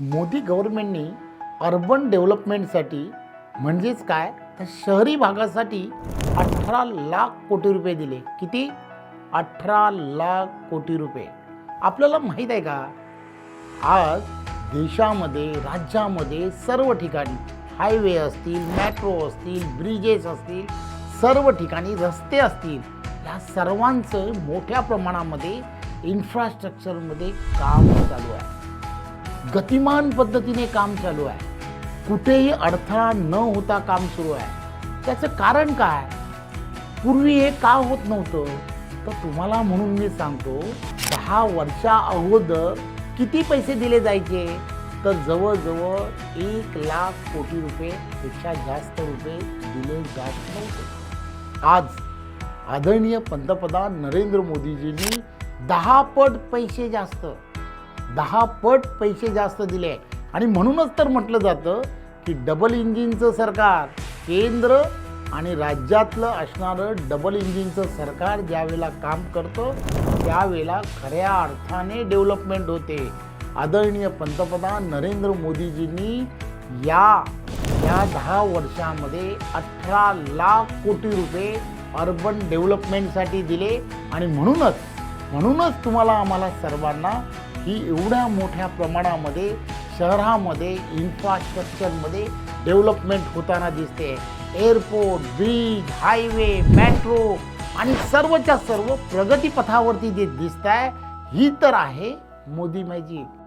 Modi गव्हर्नमेंटनी urban डेव्हलपमेंटसाठी म्हणजेच काय? तर शहरी भागासाठी अठरा लाख कोटी रुपये दिले. किती? अठरा लाख कोटी रुपये. आपल्याला माहीत आहे का? आज देशामध्ये राज्यामध्ये सर्व ठिकाणी हायवे असतील मेट्रो असतील ब्रिजेस असतील सर्व ठिकाणी रस्ते असतील. या सर्वांचं मोठ्या प्रमाणामध्ये इन्फ्रास्ट्रक्चरमध्ये काम चालू आहे. गतिमान पद्धतीने काम चालू आहे. कुठेही अडथळा न होता काम सुरू आहे. त्याचं कारण काय? पूर्वी हे का होत नव्हतं? तर तुम्हाला म्हणून मी सांगतो दहा वर्षा अगोदर किती पैसे दिले जायचे? तर जवळजवळ एक लाख कोटी रुपये पेक्षा जास्त रुपये दिले जात नव्हते. आज आदरणीय पंतप्रधान नरेंद्र मोदीजींनी दहा पट पैसे जास्त दहा पट पैसे जास्त दिले. आणि म्हणूनच तर म्हटलं जातं की डबल इंजिनचं सरकार केंद्र आणि राज्यातलं असणारं डबल इंजिनचं सरकार ज्यावेळेला काम करतं त्यावेळेला खऱ्या अर्थाने डेव्हलपमेंट होते. आदरणीय पंतप्रधान नरेंद्र मोदीजींनी या या दहा वर्षामध्ये अठरा लाख कोटी रुपये अर्बन डेव्हलपमेंटसाठी दिले. आणि म्हणूनच म्हणूनच तुम्हाला आम्हाला सर्वांना ही एवढ्या मोठ्या प्रमाणामध्ये शहरामध्ये इन्फ्रास्ट्रक्चरमध्ये डेव्हलपमेंट होताना दिसते. एअरपोर्ट ब्रिज हायवे मेट्रो आणि सर्वच्या सर्व प्रगतीपथावरती जे दिसत आहे ही तर आहे मोदी मॅजिक